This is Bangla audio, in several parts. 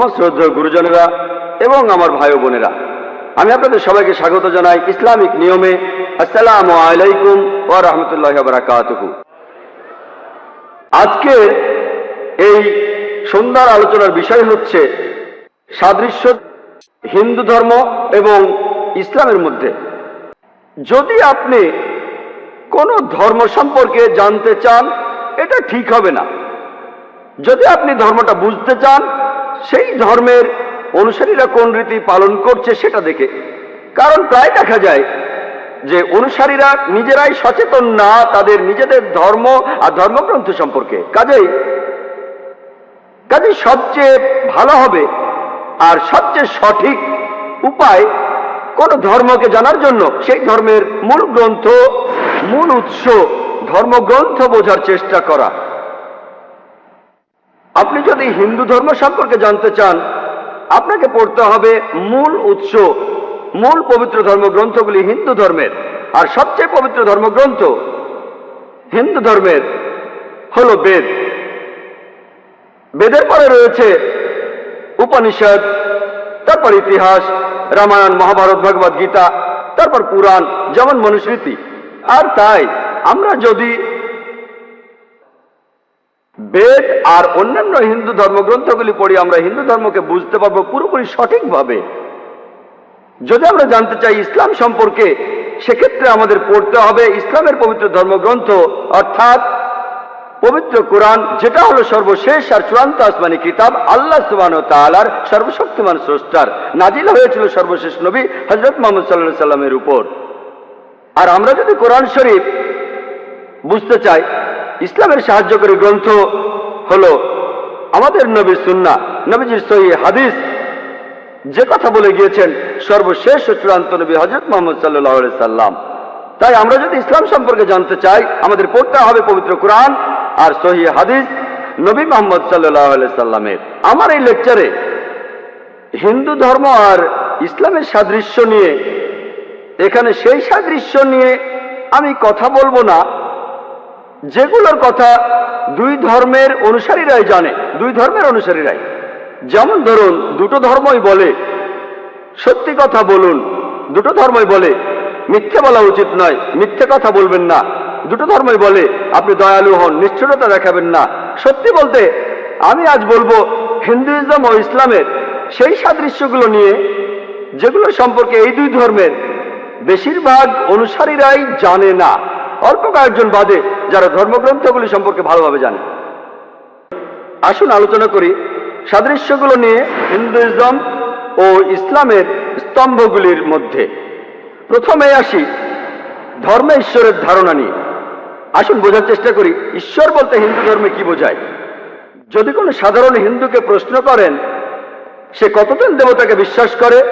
আমার শ্রদ্ধেয় গুরুজনেরা এবং আমার ভাই বোনেরা, আমি আপনাদের সবাইকে স্বাগত জানাই ইসলামিক নিয়মে। আসসালামু আলাইকুম ও রহমতুল্লাহ বারাকাতুহু। আজকের এই সুন্দর আলোচনার বিষয় হচ্ছে সাদৃশ্য হিন্দু ধর্ম এবং ইসলামের মধ্যে। যদি আপনি কোনো ধর্ম সম্পর্কে জানতে চান, এটা ঠিক হবে না। যদি আপনি ধর্মটা বুঝতে চান সেই ধর্মের অনুসারীরা কোন রীতি পালন করছে সেটা দেখে। কারণ প্রায় দেখা যায় যে অনুসারীরা নিজেরাই সচেতন না তাদের নিজেদের ধর্ম আর ধর্মগ্রন্থ সম্পর্কে। কাজেই কাজেই সবচেয়ে ভালো হবে আর সবচেয়ে সঠিক উপায় কোন ধর্মকে জানার জন্য সেই ধর্মের মূল গ্রন্থ, মূল উৎস ধর্মগ্রন্থ বোঝার চেষ্টা করা। আপনি যদি হিন্দু ধর্ম সম্পর্কে জানতে চান, আপনাকে পড়তে হবে মূল উৎস, মূল পবিত্র ধর্মগ্রন্থগুলি হিন্দু ধর্মের। আর সবচেয়ে পবিত্র ধর্মগ্রন্থ হিন্দু ধর্মের হল বেদ। বেদের পরে রয়েছে উপনিষদ, তারপর ইতিহাস, রামায়ণ, মহাভারত ভগবদ গীতা তারপর পুরাণ, যেমন মনুস্মৃতি। আর তাই আমরা যদি বেদ আর অন্যান্য হিন্দু ধর্মগ্রন্থগুলি পড়ি আমরা হিন্দু ধর্মকে বুঝতে পারব পুরোপুরি সঠিকভাবে। যদি আমরা জানতে চাই ইসলাম সম্পর্কে, সেক্ষেত্রে আমাদের পড়তে হবে ইসলামের পবিত্র ধর্মগ্রন্থ, অর্থাৎ পবিত্র কোরআন, যেটা হলো সর্বশেষ আর চূড়ান্ত আসমানি কিতাব, আল্লাহ সুবান তালার সর্বশক্তিমান স্রষ্টার। নাজিল হয়েছিল সর্বশেষ নবী হজরত মোহাম্মদ সাল্লাহ সাল্লামের উপর। আর আমরা যদি কোরআন শরীফ বুঝতে চাই ইসলামের সাহায্যকারী গ্রন্থ হলো আমাদের নবী সুন্না নবীজির সহি হাদিস। যে কথা বলে গিয়েছেন, সর্বশেষ চূড়ান্ত নবী হজরত মোহাম্মদ সাল্লাহ সাল্লাম। তাই আমরা যদি ইসলাম সম্পর্কে জানতে চাই, আমাদের পড়তে হবে পবিত্র কোরআন আর সহি হাদিস নবী মোহাম্মদ সাল্লাহ সাল্লামের। আমার এই লেকচারে হিন্দু ধর্ম আর ইসলামের সাদৃশ্য নিয়ে, এখানে সেই সাদৃশ্য নিয়ে আমি কথা বলব না। যেগুলোর কথা দুই ধর্মের অনুসারীরাই জানে, দুই ধর্মের অনুসারীরাই। যেমন ধরুন, দুটো ধর্মই বলে, সত্যি কথা বলুন, দুটো ধর্মই বলে, মিথ্যে বলা উচিত নয়, মিথ্যে কথা বলবেন না। দুটো ধর্মই বলে, আপনি দয়ালু হন নিশ্চয়তা দেখাবেন না। সত্যি বলতে, আমি আজ বলব, হিন্দুইজম ও ইসলামের সেই সাদৃশ্যগুলো নিয়ে, যেগুলো সম্পর্কে এই দুই ধর্মের বেশিরভাগ অনুসারীরাই জানে না। অল্প কয়েকজন বাদে যারা ধর্মগ্রন্থগুলি সম্পর্কে ভালোভাবে জানে। আসুন আলোচনা করি সাদৃশ্যগুলো নিয়ে হিন্দুইজম ও ইসলামের স্তম্ভগুলির মধ্যে। প্রথমে আসি ধর্মে ঈশ্বরের ধারণা নিয়ে। আসুন বোঝার চেষ্টা করি, ঈশ্বর বলতে হিন্দু ধর্মে কি বোঝায়? যদি কোনো সাধারণ হিন্দুকে প্রশ্ন করেন, সে কতজন দেবতাকে বিশ্বাস করে?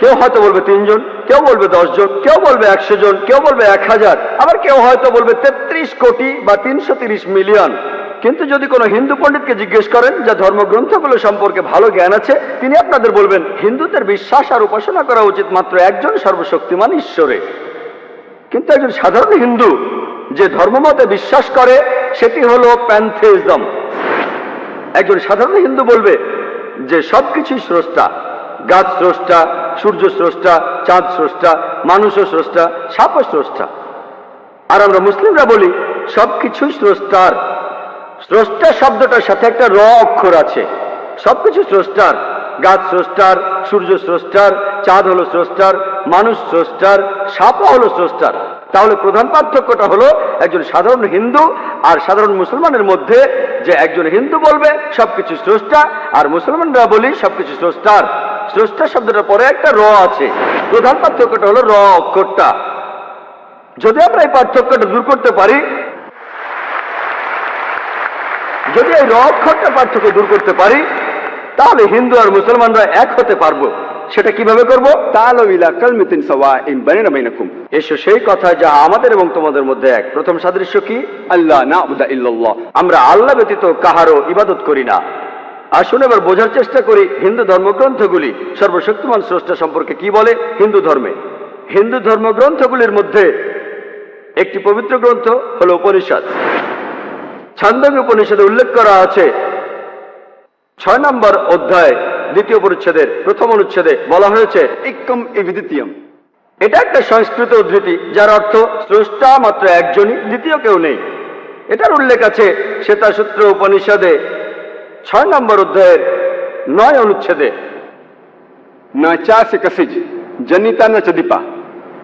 কেউ হয়তো বলবে তিনজন, কেউ বলবে দশজন, কেউ বলবে একশো জন কেউ বলবে এক হাজার আবার কেউ হয়তো বলবে তেত্রিশ কোটি বা তিনশো মিলিয়ন। কিন্তু যদি কোনো হিন্দু পণ্ডিতকে জিজ্ঞেস করেন যা ধর্মগ্রন্থগুলো সম্পর্কে ভালো জ্ঞান আছে, তিনি আপনাদের বলবেন, হিন্দুদের বিশ্বাস আর উপাসনা করা উচিত মাত্র একজন সর্বশক্তিমান ঈশ্বরে। কিন্তু একজন সাধারণ হিন্দু যে ধর্মমতে বিশ্বাস করে, সেটি হলো প্যান্থেইজম। একজন সাধারণ হিন্দু বলবে যে সবকিছুই স্রষ্টা, গাছ স্রষ্টা সূর্য স্রষ্টা, চাঁদ স্রষ্টা, মানুষও স্রষ্টা, সাপও স্রষ্টা। আর আমরা মুসলিমরা বলি সব কিছুই স্রষ্টার। স্রষ্টা শব্দটার সাথে একটা র অক্ষর আছে। সব কিছু স্রষ্টার। গাছ স্রষ্টার, সূর্য স্রষ্টার, চাঁদ হলো স্রষ্টার, মানুষ স্রষ্টার, সাপও হলো স্রষ্টার। তাহলে প্রধান পার্থক্যটা হলো একজন সাধারণ হিন্দু আর সাধারণ মুসলমানের মধ্যে যে একজন হিন্দু বলবে সবকিছু স্রষ্টা আর মুসলমানরা বলি সবকিছু স্রষ্টার। স্রষ্টা শব্দটার পরে একটা র আছে। প্রধান পার্থক্যটা হলো র অক্ষরটা। যদি আমরা এই পার্থক্যটা দূর করতে পারি, যদি এই র অক্ষরটা পার্থক্য দূর করতে পারি, তাহলে হিন্দু আর মুসলমানরা এক হতে পারব। সেটা কীভাবে করব? এসো সেই কথা যা আমাদের এবং তোমাদের মধ্যে এক। প্রথম সাদৃশ্য কি? আল্লাহ না আমরা আল্লাহ ব্যতীত কাহারও ইবাদত করি না। আসুন এবার বোঝার চেষ্টা করি হিন্দু ধর্মগ্রন্থগুলি। সর্বশক্তিমান স্রষ্টা সম্পর্কে কি বলে? হিন্দু ধর্মে। হিন্দু ধর্মগ্রন্থগুলির মধ্যে একটি পবিত্র গ্রন্থ হল উপনিষদ। ছন্দক উপনিষদে উল্লেখ করা আছে। ছয় নম্বর অধ্যায় দ্বিতীয় পরিচ্ছেদের প্রথম অনুচ্ছেদে বলা হয়েছে ইকম ইভিদিতিয়াম এটা একটা সংস্কৃত উদ্ধৃতি যার অর্থ স্রষ্টা মাত্র একজনই দ্বিতীয় কেউ নেই। এটার উল্লেখ আছে শ্বেতাসূত্র উপনিষদে ছয় নম্বর অধ্যায়ের নয় অনুচ্ছেদে। না চা সে কাসিজ জনিতা না চিপা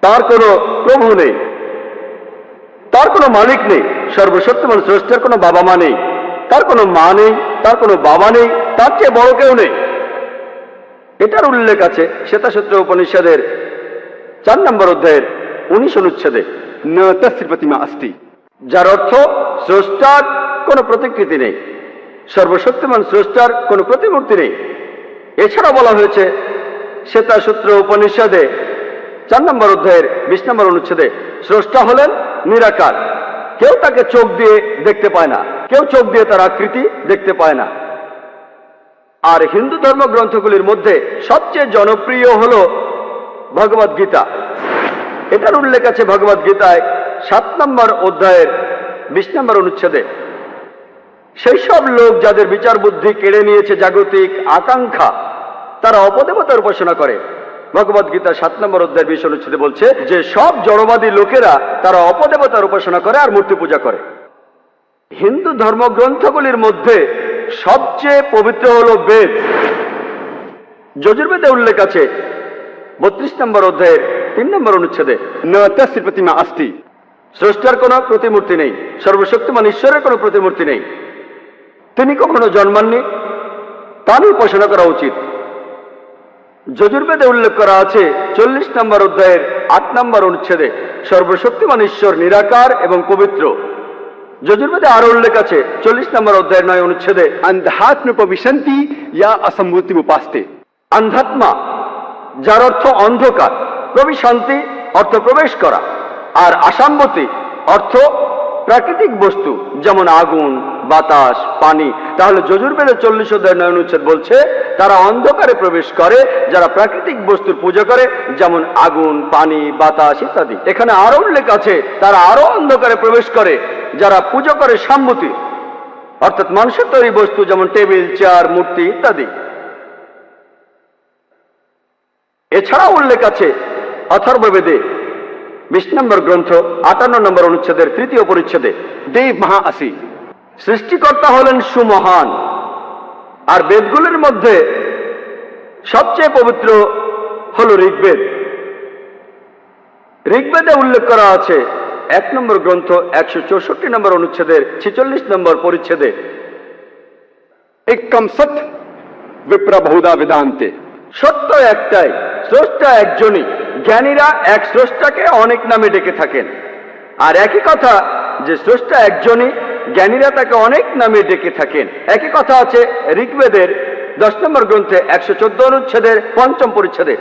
তার কোনো প্রভু নেই। তার কোনো মালিক নেই। সর্বসত্য মানে স্রষ্টার কোনো বাবা মা নেই। তার কোনো মা নেই তার কোনো বাবা নেই তার চেয়ে বড় কেউ নেই। এটার উল্লেখ আছে শ্বেতাসূত্র উপনিষদের চার নম্বর অধ্যায়ের উনিশ অনুচ্ছেদে। নৃপতিমা আস্তি। যার অর্থ স্রষ্টার কোনো প্রতিকৃতি নেই সর্বসত্যমান স্রষ্টার কোনো প্রতিমূর্তি নেই। এছাড়া বলা হয়েছে শ্বেতাসূত্র উপনিষদে চার নম্বর অধ্যায়ের বিশ নম্বর অনুচ্ছেদে স্রষ্টা হলেন নিরাকার। কেউ তাকে চোখ দিয়ে দেখতে পায় না কেউ চোখ দিয়ে তার আকৃতি দেখতে পায় না। আর হিন্দু ধর্মগ্রন্থগুলির মধ্যে সবচেয়ে জনপ্রিয় হল ভগবদ গীতা। এটার উল্লেখ আছে ভগবদ গীতায় সাত নম্বর অধ্যায়ের বিশ নম্বর অনুচ্ছেদে। সেই সব লোক যাদের বিচার বুদ্ধি কেড়ে নিয়েছে জাগতিক আকাঙ্ক্ষা, তারা অপদেবতার উপাসনা করে। ভগবদ গীতা সাত নম্বর অধ্যায়ের বিশ অনুচ্ছেদে বলছে যে সব জড়বাদী লোকেরা তারা অপদেবতার উপাসনা করে আর মূর্তি পূজা করে। হিন্দু ধর্মগ্রন্থগুলির মধ্যে সবচেয়ে পবিত্র হল বেদ। যজুর্বেদে উল্লেখ আছে, বত্রিশ নম্বর অধ্যায়ের তিন নম্বর অনুচ্ছেদে নয়াত্তাশির প্রতিমা আস্তি। স্রষ্টার কোনো প্রতিমূর্তি নেই, সর্বশক্তিমান ঈশ্বরের কোনো প্রতিমূর্তি নেই। তিনি কখনো জন্মাননি তারই উপাসনা করা উচিত। যজুর্বেদে উল্লেখ করা আছে, চল্লিশ নম্বর অধ্যায়ের আট নম্বর অনুচ্ছেদে, সর্বশক্তিমান ঈশ্বর নিরাকার এবং পবিত্র। যজুর্বেদে আরও উল্লেখ আছে। চল্লিশ নম্বর অধ্যায় নয় অনুচ্ছেদে আন্ধাত্ম প্রবিশান্তি ইয়া অসম্মতি উপাস্তে আন্ধাত্মা, যার অর্থ অন্ধকার, প্রবিশান্তি, অর্থ প্রবেশ করা। আর আসাম্মতি, অর্থ প্রাকৃতিক বস্তু, যেমন আগুন বাতাস, পানি। তাহলে যজুর বেদে চল্লিশ অধ্যায় নয়ন উচ্ছেদ বলছে, তারা অন্ধকারে প্রবেশ করে, যারা প্রাকৃতিক বস্তুর পূজা করে, যেমন আগুন, পানি, বাতাস ইত্যাদি। এখানে আরও উল্লেখ আছে, তারা আরও অন্ধকারে প্রবেশ করে, যারা পুজো করে সাম্যতি। অর্থাৎ মানুষের তৈরি বস্তু, যেমন টেবিল, চেয়ার, মূর্তি ইত্যাদি। এছাড়া উল্লেখ আছে, অথর্ববেদে, বিশ নম্বর গ্রন্থ, আটান্ন নম্বর অনুচ্ছেদের তৃতীয় পরিচ্ছেদে দেব মহা আসি সৃষ্টিকর্তা হলেন সুমহান। আর বেদগুলির মধ্যে সবচেয়ে পবিত্র হল ঋগ্বেদ। ঋগ্বেদে উল্লেখ করা আছে এক নম্বর গ্রন্থ, একশো চৌষট্টি নম্বর অনুচ্ছেদের ছেচল্লিশ নম্বর পরিচ্ছেদে। একম সত বেদান্তে সত্য একটাই, স্রষ্টা একজনই। জ্ঞানীরা এক স্রষ্টাকে অনেক নামে ডেকে থাকেন। আর একই কথা যে স্রষ্টা একজনই জ্ঞানীরা তাকে অনেক নামে ডেকে থাকেন। একই কথা আছে ঋগ্বেদের দশ নম্বর গ্রন্থে একশো চোদ্দ অনুচ্ছেদের পঞ্চম পরিচ্ছেদে।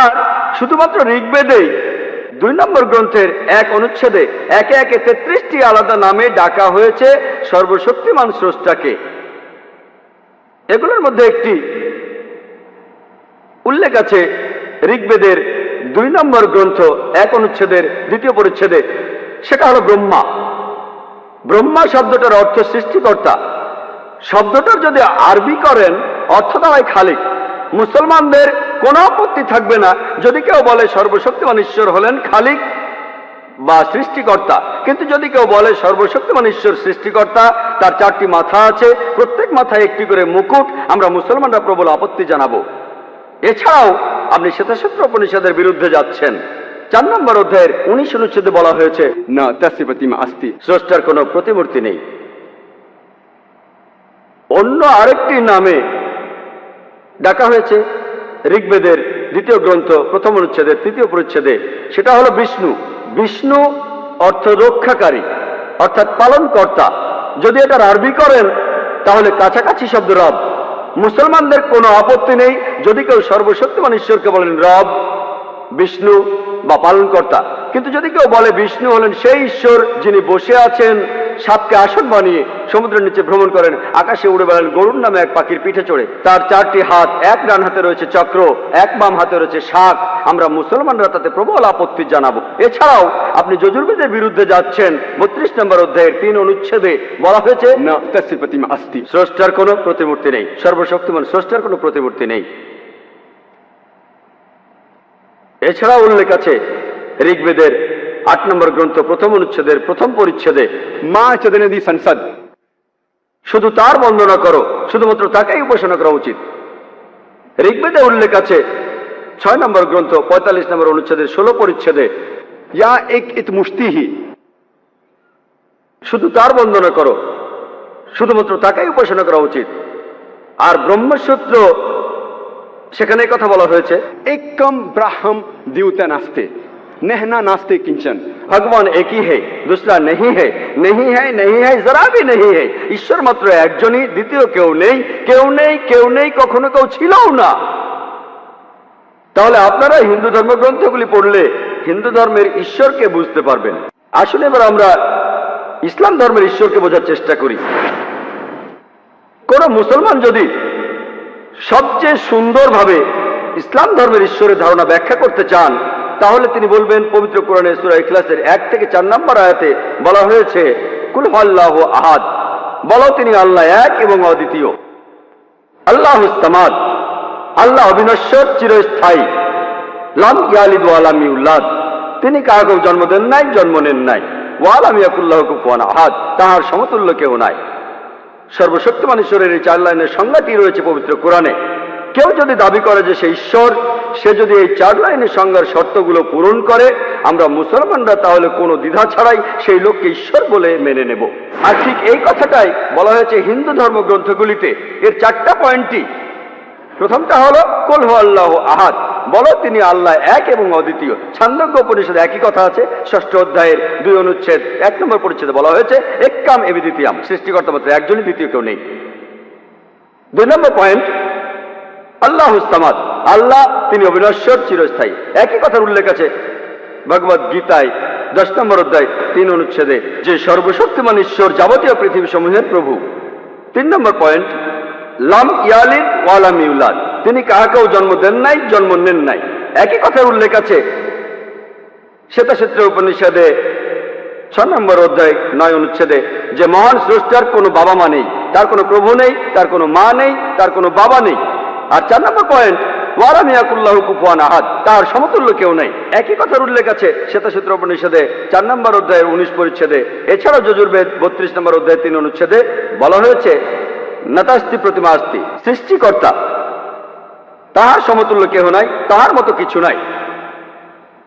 আর শুধুমাত্র ঋগ্বেদেই দুই নম্বর গ্রন্থের এক অনুচ্ছেদে একে একে তেত্রিশটি আলাদা নামে ডাকা হয়েছে সর্বশক্তিমান স্রষ্টাকে। এগুলোর মধ্যে একটি উল্লেখ আছে ঋগ্বেদের দুই নম্বর গ্রন্থ এক অনুচ্ছেদের দ্বিতীয় পরিচ্ছেদে। সেটা হলো ব্রহ্মা। ব্রহ্মা শব্দটার অর্থ সৃষ্টিকর্তা। শব্দটার যদি আরবি করেন, অর্থ দাঁড়ায় খালিক। মুসলমানদের কোনো আপত্তি থাকবে না যদি কেউ বলে সর্বশক্তিমান ঈশ্বর হলেন খালিক বা সৃষ্টিকর্তা। কিন্তু যদি কেউ বলে সর্বশক্তিমান ঈশ্বর সৃষ্টিকর্তা, তার চারটি মাথা আছে, প্রত্যেক মাথায় একটি করে মুকুট, আমরা মুসলমানরা প্রবল আপত্তি জানাব। এছাড়াও আপনি শ্বেতাসূত্র উপনিষদের বিরুদ্ধে যাচ্ছেন। চার নম্বর অধ্যায়ের উনিশ অনুচ্ছেদে বলা হয়েছে, না তাসিপাতিমা আস্তি। স্রষ্টার কোনো প্রতিমূর্তি নেই। অন্য আরেকটি নামে ডাকা হয়েছে, ঋগ্বেদের দ্বিতীয় গ্রন্থ, প্রথম অনুচ্ছেদে, তৃতীয় পরিচ্ছেদে। সেটা হলো বিষ্ণু। বিষ্ণু অর্থ রক্ষাকারী, অর্থাৎ পালনকর্তা। যদি এটার আরবি করেন, তাহলে কাছাকাছি শব্দ রব। মুসলমানদের কোনো আপত্তি নেই। যদি কেউ সর্বশক্তিমান ঈশ্বরকে বলেন, রব, বিষ্ণু বা পালনকর্তা। কিন্তু যদি কেউ বলে বিষ্ণু হলেন সেই ঈশ্বর যিনি বসে আছেন সাপকে আসন বানিয়ে সমুদ্রের নিচে ভ্রমণ করেন আকাশে উড়ে বেড়ান গরুর নামে এক পাখির পিঠে চড়ে। তার চারটি হাত এক ডান হাতে রয়েছে চক্র এক বাম হাতে রয়েছে শাক। আমরা মুসলমানরা তাতে প্রবল আপত্তি জানাব। এছাড়াও আপনি যজুর্বেদের বিরুদ্ধে যাচ্ছেন বত্রিশ নম্বর অধ্যায়ের তিন অনুচ্ছেদে বলা হয়েছে স্রষ্টার কোনো প্রতিমূর্তি নেই। সর্বশক্তিমান স্রষ্টার কোনো প্রতিমূর্তি নেই। এছাড়া উল্লেখ আছে, ঋগ্বেদের আট নম্বর গ্রন্থ প্রথম অনুচ্ছেদের প্রথম পরিচ্ছেদে, মা চদিনেদি সংসদ। শুধু তার বন্দনা করো, শুধুমাত্র তাকেই উপাসনা করা উচিত। ঋগ্বেদে উল্লেখ আছে, ছয় নম্বর গ্রন্থ পঁয়তাল্লিশ নম্বর অনুচ্ছেদের ষোলো পরিচ্ছেদে, ইয়া এক ইত মুস্তিহি শুধু তার বন্দনা করো, শুধুমাত্র তাকেই উপাসনা করা উচিত। আর ব্রহ্মসূত্র সেখানে এই কথা বলা হয়েছে एकम ब्राह्म द्यूत नास्ते नहना नास्ते किंचन ভগবান একই হে দুসরা নেই হে নেই হে নেই হে জরা ভি নেই হে ঈশ্বর মাত্র একজনই দ্বিতীয় কেউ নেই কেউ নেই কেউ নেই কখনো কেউ ছিলও না তাহলে আপনারা হিন্দু ধর্মগ্রন্থগুলি পড়লে হিন্দু ধর্মের ঈশ্বরকে বুঝতে পারবেন আসলে এবার আমরা ইসলাম ধর্মের ঈশ্বরকে বোঝার চেষ্টা করি কোন মুসলমান যদি সবচেয়ে সুন্দরভাবে ইসলাম ধর্মের ঈশ্বরের ধারণা ব্যাখ্যা করতে চান, তাহলে তিনি বলবেন, পবিত্র কোরআনে সূরা ইখলাসের এক থেকে চার নম্বর আয়াতে বলা হয়েছে, কুল আল্লাহ আহাদ। বলো তিনি আল্লাহ এক এবং অদ্বিতীয়। আল্লাহ ইস্তামাদ আল্লাহ অবিনশ্বর, চিরস্থায়ী। লাম ইয়ালিদ ওয়ালাম ইউল্লাদ তিনি কাহাকেও জন্ম দেন নাই, জন্ম নেন নাই। ওয়ালাম ইয়াকুল্লাহ কুফুয়ান আহাদ। তাহার সমতুল্য কেউ নাই। সর্বশক্তিমান ঈশ্বরের এই চার লাইনের সংজ্ঞাটি রয়েছে পবিত্র কোরআনে। কেউ যদি দাবি করে যে সে ঈশ্বর, সে যদি এই চার লাইনের সংজ্ঞার শর্তগুলো পূরণ করে, আমরা মুসলমানরা তাহলে কোনো দ্বিধা ছাড়াই সেই লোককে ঈশ্বর বলে মেনে নেব। আর ঠিক এই কথাটাই বলা হয়েছে হিন্দু ধর্মগ্রন্থগুলিতে। এর চারটা পয়েন্টই প্রথমটা হলো কলহ আল্লাহ আহাদ। বলো, তিনি আল্লাহ এক এবং অদ্বিতীয়। ছান্দজ্ঞ পরিষদে একই কথা আছে, ষষ্ঠ অধ্যায়ের দুই অনুচ্ছেদ, এক নম্বর পরিচ্ছেদে বলা হয়েছে একাম এবি দ্বিতীয়াম। সৃষ্টিকর্তা মাত্র একজনই দ্বিতীয় কেউ নেই। দুই নম্বর পয়েন্ট, আল্লাহ হুস্তামাদ আল্লাহ, তিনি অবিনশ্বর, চিরস্থায়ী। একই কথার উল্লেখ আছে ভগবদ গীতায়, দশ নম্বর অধ্যায়, তিন অনুচ্ছেদে, যে সর্বশক্তিমান ঈশ্বর যাবতীয় পৃথিবী সমূহের প্রভু। তিন নম্বর পয়েন্ট লাম ইয়ালিদ ওয়ালাম ইউলাদ। তিনি কাহাকেও জন্ম দেন নাই, জন্ম নেন নাই। একই কথার উল্লেখ আছে শ্বেতাক্ষেত্র উপনিষদে ছ নম্বর অধ্যায় নয় অনুচ্ছেদে যে মহান স্রষ্টার কোনো বাবা মা নেই, তার কোনো প্রভু নেই, তার কোনো মা নেই, তার কোনো বাবা নেই। আর চার নম্বর পয়েন্ট ওয়ারামিয়াকুল্লাহ কুফুয়ান আহাদ, তার সমতুল্য কেউ নেই। একই কথার উল্লেখ আছে শ্বেতাসূত্র উপনিষদে চার নম্বর অধ্যায়ের উনিশ পরিচ্ছেদে। এছাড়াও যজুর্বেদ বত্রিশ নম্বর অধ্যায় তিন অনুচ্ছেদে বলা হয়েছে নাতাস্তি প্রতিমা আস্তি সৃষ্টিকর্তা। তাহার সমতুল্য কেহ নাই, তাহার মতো কিছু নাই।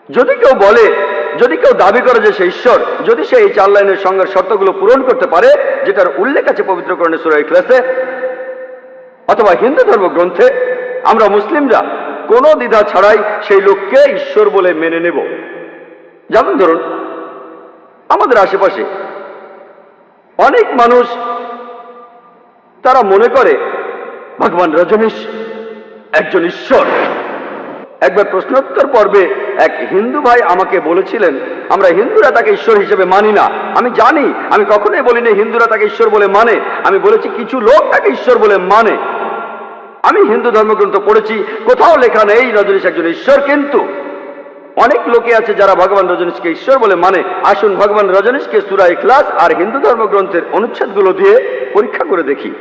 যদি কেউ বলে, যদি কেউ দাবি করে যে সে ঈশ্বর, যদি সে এই চার লাইনের সঙ্গের শর্তগুলো পূরণ করতে পারে, যেটার উল্লেখ আছে পবিত্র করণে সুরাই ক্লাসে অথবা হিন্দু ধর্ম গ্রন্থে আমরা মুসলিমরা কোনো দ্বিধা ছাড়াই সেই লোককে ঈশ্বর বলে মেনে নেব। যেমন ধরুন, আমাদের আশেপাশে অনেক মানুষ তারা মনে করে, ভগবান রজনীশ একজন ঈশ্বর। একবার প্রশ্নোত্তর পর্বে এক হিন্দু ভাই আমাকে বলেছিলেন, আমরা হিন্দুরা তাকে ঈশ্বর হিসেবে মানি না। আমি জানি, আমি কখনোই বলিনি হিন্দুরা তাকে ঈশ্বর বলে মানে। আমি বলেছি কিছু লোক তাকে ঈশ্বর বলে মানে। আমি হিন্দু ধর্মগ্রন্থ পড়েছি, কোথাও লেখা নেই রজনীশ একজন ঈশ্বর, কিন্তু অনেক লোকে আছে যারা ভগবান রজনীশকে ঈশ্বর বলে মানে। আসুন ভগবান রজনীশকে সুরা ইখলাস আর হিন্দু ধর্মগ্রন্থের অনুচ্ছেদগুলো দিয়ে পরীক্ষা করে দেখি।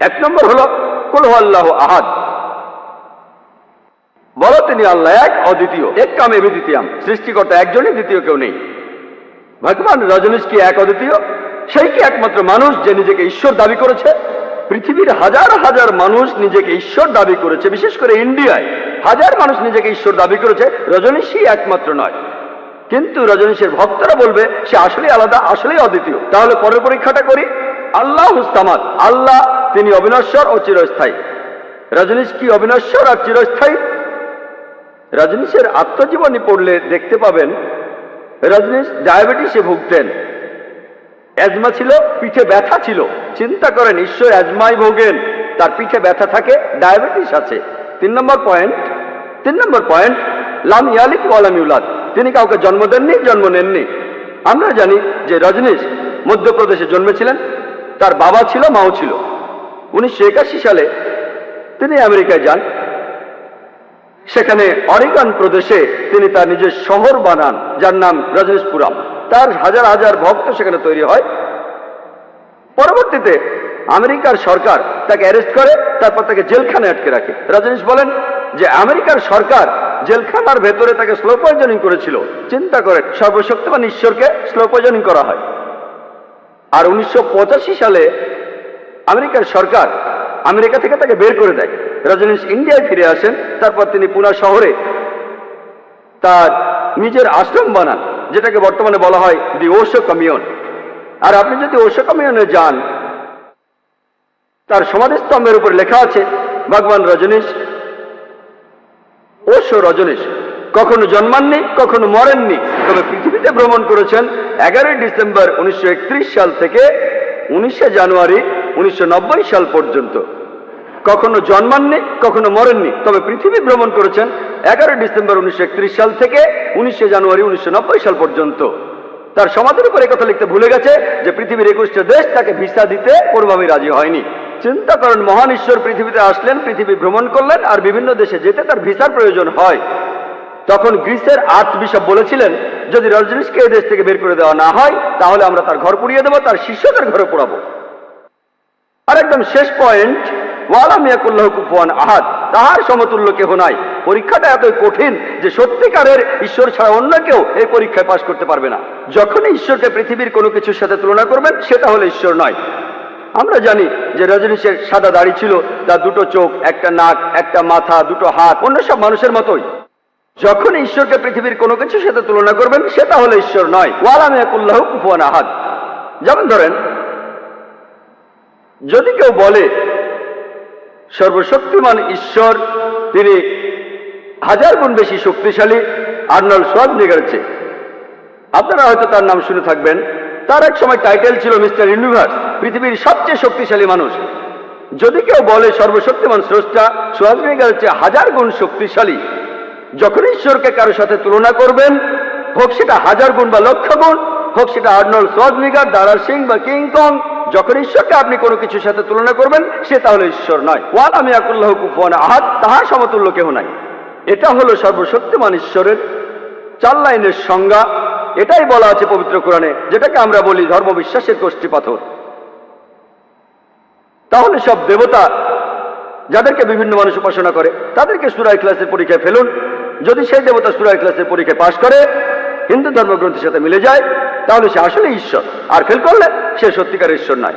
এক নম্বর হলো কলহ আল্লাহ আহাদ। বলো তিনি আল্লাহ এক, অদ্বিতীয়। এক কামে দ্বিতীয়াম সৃষ্টিকর্তা একজনই, দ্বিতীয় কেউ নেই। ভগবান রজনীশ কি এক, অদ্বিতীয়? সেই কি একমাত্র মানুষ যে নিজেকে ঈশ্বর দাবি করেছে? পৃথিবীর হাজার হাজার মানুষ নিজেকে ঈশ্বর দাবি করেছে, বিশেষ করে ইন্ডিয়ায়। হাজার মানুষ নিজেকে ঈশ্বর দাবি করেছে, রজনীশই একমাত্র নয়। কিন্তু রজনীশের ভক্তরা বলবে, সে আসলে আলাদা, আসলেই অদ্বিতীয়। তাহলে পরের পরীক্ষাটা করি। আল্লাহ হুস্তামাদ। আল্লাহ তিনি অবিনশ্বর ও চিরস্থায়ী। রজনীশ কি অবিনশ্বর আর চিরস্থায়ী? রজনীশের আত্মজীবনী পড়লে দেখতে পাবেন, রজনীশ ডায়াবেটিসে ভুগতেন। অ্যাজমা ছিল, পিঠে ব্যথা ছিল। চিন্তা করেন, ঈশ্বর অ্যাজমাই ভোগেন। তার পিঠে ব্যথা থাকে, ডায়াবেটিস আছে। তিন নম্বর পয়েন্ট, তিন নম্বর পয়েন্ট, লাম ইয়ালিক ওয়ালাম ইউলাদ। তিনি কাউকে জন্ম দেননি, জন্ম নেননি। আমরা জানি যে রজনীশ মধ্যপ্রদেশে জন্মেছিলেন। তার বাবা ছিল, মাও ছিল। উনিশশো একাশি সালে তিনি আমেরিকায় যান। সেখানে অরিগন প্রদেশে তিনি তার নিজের শহর বানান, যার নাম রজনীশপুরম তার হাজার হাজার ভক্ত সেখানে তৈরি হয়। পরবর্তীতে আমেরিকার সরকার তাকে অ্যারেস্ট করে, তারপর তাকে জেলখানায় আটকে রাখে। রজনীশ বলেন যে, আমেরিকার সরকার জেলখানার ভেতরে তাকে স্লো পয়জনিং করেছিল। চিন্তা করে করেন, সর্বশক্তিমান ঈশ্বরকে স্লো পয়জনিং করা হয়। আর উনিশশো পঁচাশি সালে আমেরিকার সরকার আমেরিকা থেকে তাকে বের করে দেয়। রজনীশ ইন্ডিয়ায় ফিরে আসেন, তারপর তিনি পুনা শহরে তার নিজের আশ্রম বানান, যেটাকে বর্তমানে বলা হয় দি ওশো কমিউন। আর আপনি যদি ওশো কমিউনে যান, তার সমাধিস্তম্ভের উপর লেখা আছে, ভগবান রজনীশ, ওশো রজনীশ। কখনো জন্মাননি, কখনো মরেননি। তবে পৃথিবীতে ভ্রমণ করেছেন এগারোই ডিসেম্বর উনিশশো একত্রিশ সাল থেকে উনিশে জানুয়ারি উনিশশো নব্বই সাল পর্যন্ত। কখনো জন্মাননি, কখনো মরেননি, তবে পৃথিবী ভ্রমণ করেছেন এগারোই ডিসেম্বর উনিশশো একত্রিশ সাল থেকে উনিশে জানুয়ারি উনিশশো নব্বই সাল পর্যন্ত। তার সমাধির উপরে কথা লিখতে ভুলে গেছে যে পৃথিবীর একুশটা দেশ তাকে ভিসা দিতে কোনোভাবেই রাজি হয়নি। চিন্তা করেন, মহান ঈশ্বর পৃথিবীতে আসলেন, পৃথিবী ভ্রমণ করলেন, আর বিভিন্ন দেশে যেতে তার ভিসার প্রয়োজন হয়। তখন গ্রিসের আর্থ বিশপ বলেছিলেন, যদি রজনীশকে এই দেশ থেকে বের করে দেওয়া না হয়, তাহলে আমরা তার ঘর পুড়িয়ে দেবো, তার শিষ্যদের ঘরে পোড়াবো। আর একদম শেষ পয়েন্ট ওয়ালাম ইয়াকুল্লাহ কুফুয়ান আহাদ তাহার সমতুল্য কেহ নাই। পরীক্ষাটা এতই কঠিন যে সত্যিকারের ঈশ্বর ছাড়া অন্য কেউ এই পরীক্ষায় পাশ করতে পারবে না। যখনই ঈশ্বরকে পৃথিবীর কোনো কিছুর সাথে তুলনা করবেন, সেটা হলো ঈশ্বর নয়। আমরা জানি যে রজনীশের সাদা দাড়ি ছিল, তার দুটো চোখ, একটা নাক, একটা মাথা, দুটো হাত, অন্য সব মানুষের মতোই। যখন ঈশ্বরকে পৃথিবীর কোনো কিছুর সাথে তুলনা করবেন সেটা হলো ঈশ্বর নয়। ওয়ালাম ইয়াকুল্লাহ কুফুয়ান আহাদ। যেমন ধরেন, যদি কেউ বলে, সর্বশক্তিমান ঈশ্বর, তিনি হাজার গুণ বেশি শক্তিশালী আর্নল সোয়াজনিগার চেয়ে। আপনারা হয়তো তার নাম শুনে থাকবেন। তার এক সময় টাইটেল ছিল মিস্টার ইউনিভার্স, পৃথিবীর সবচেয়ে শক্তিশালী মানুষ। যদি কেউ বলে, সর্বশক্তিমান স্রষ্টা সোয়াজনিগার চেয়ে হাজার গুণ শক্তিশালী যখন ঈশ্বরকে কারোর সাথে তুলনা করবেন, হোক সেটা হাজার গুণ বা লক্ষ গুণ, হোক সেটা আর্নল সোয়াজনিগার, দারার সিং বা কিং কং, যখন ঈশ্বরকে আপনি কোনো কিছুর সাথে তুলনা করবেন, সে তাহলে ঈশ্বর নয়। ওয়ান আমি আকুল্লাহ কুফান আহাদ তাহার সমতুল্য কেহ নাই। এটা হলো সর্বশক্তিমান ঈশ্বরের চার লাইনের সংজ্ঞা। এটাই বলা আছে পবিত্র কোরআনে, যেটাকে আমরা বলি ধর্মবিশ্বাসের কোষ্ঠী পাথর। তাহলে সব দেবতা যাদেরকে বিভিন্ন মানুষ উপাসনা করে, তাদেরকে সুরাই ক্লাসের পরীক্ষায় ফেলুন। যদি সেই দেবতা সুরাই ক্লাসের পরীক্ষায় পাশ করে, হিন্দু ধর্মগ্রন্থের সাথে মিলে যায়, তাহলে সে আসলে ঈশ্বর। আর ফেল করলে সে সত্যিকার ঈশ্বর নয়।